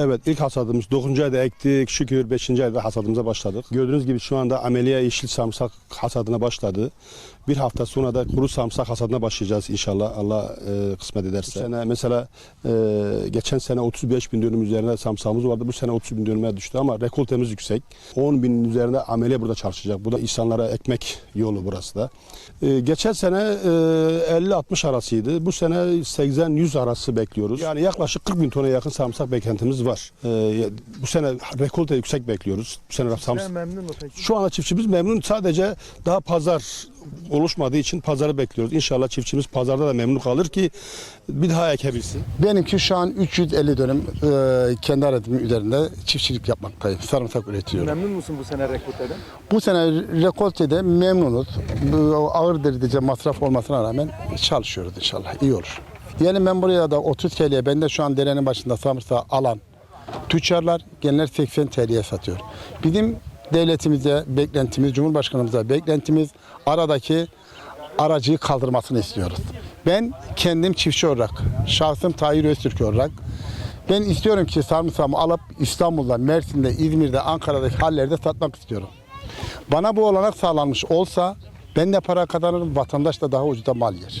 Evet ilk hasadımız 9. ayda ektik şükür 5. ayda hasadımıza başladık. Gördüğünüz gibi şu anda ameliye yeşil sarımsak hasadına başladı. Bir hafta sonra da kuru sarımsak hasadına başlayacağız inşallah Allah e, kısmet ederse. Bu sene mesela e, geçen sene 35 bin dönüm üzerinde sarımsağımız vardı. Bu sene 30 bin dönüme düştü ama rekoltemiz yüksek. 10 binin üzerinde ameliye burada çalışacak. Bu da insanlara ekmek yolu burası da. E, geçen sene e, 50-60 arasıydı. Bu sene 80-100 arası bekliyoruz. Yani yaklaşık 40 bin tona yakın sarımsak beklentimiz. E, bu sene rekolte yüksek bekliyoruz. Bu sene sarımsak memnun mu peki? şu anda çiftçimiz memnun. Sadece daha pazar oluşmadığı için pazarı bekliyoruz. İnşallah çiftçimiz pazarda da memnun kalır ki bir daha ekebilsin. Benimki şu an 350 dönüm e, kendi arazim üzerinde çiftçilik yapmaktayım. Sarımsak üretiyorum. Memnun musun bu sene rekolteden? Bu sene rekoltede memnunuz. Bu ağır derece masraf olmasına rağmen çalışıyoruz inşallah. İyi olur. Yani ben buraya da 30 TL'ye ben de şu an derenin başında sarımsağı alan tüccarlar genler 80 TL'ye satıyor. Bizim devletimize beklentimiz, Cumhurbaşkanımıza beklentimiz aradaki aracıyı kaldırmasını istiyoruz. Ben kendim çiftçi olarak, şahsım Tahir Öztürk olarak ben istiyorum ki sarımsağımı alıp İstanbul'da, Mersin'de, İzmir'de, Ankara'daki hallerde satmak istiyorum. Bana bu olanak sağlanmış olsa ben de para kazanırım, vatandaş da daha ucuza mal yer.